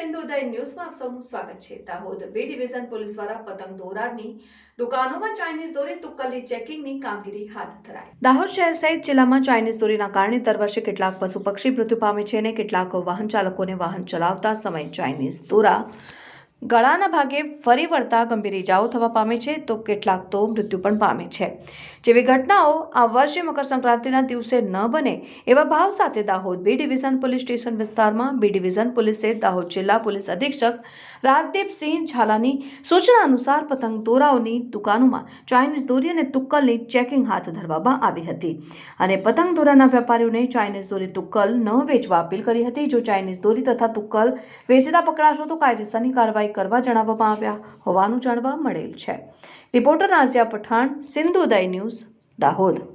સિંધુદય ન્યૂઝમાં આપ સૌનું સ્વાગત છે. દાહોદ બે ડિવિઝન પોલીસ દ્વારા પતંગ દોરાની દુકાનોમાં ચાઇનીઝ દોરી, તુક્કલની ચેકિંગની કામગીરી હાથ ધરાઈ. દાહોદ શહેર સહિત જિલ્લામાં ચાઇનીઝ દોરીના કારણે દર વર્ષે કેટલાક પશુ પક્ષી મૃત્યુ પામે છે અને કેટલાક વાહન ચાલકોને વાહન ચલાવતા સમયે ચાઇનીઝ દોરા ગળાના ભાગે ફરી વળતા ગંભીર ઇજાઓ થવા પામે છે, તો કેટલાક તો મૃત્યુ પણ પામે છે. જેવી ઘટનાઓ આ વર્ષે મકર સંક્રાંતિના દિવસે ન બને, એવા ભાવ સાથે Dahod B division police station વિસ્તારમાં બી ડિવિઝન પોલીસે દાહોદ જિલ્લા પોલીસ અધિક્ષક રાજદીપસિંહ ઝાલાની સૂચના અનુસાર પતંગ દોરાઓની દુકાનોમાં ચાઇનીઝ દોરી અને તુક્કલની ચેકિંગ હાથ ધરવામાં આવી હતી. અને પતંગ દોરાના વેપારીઓને ચાઇનીઝ દોરી તુક્કલ ન વેચવા અપીલ કરી હતી. જો ચાઇનીઝ દોરી તથા તુક્કલ વેચતા પકડાશો તો કાયદેસરની કરવા જણાવવામાં આવ્યા હોવાનું જાણવા મળેલ છે. Reporter Nazia Pathan Sindhuday news Dahod.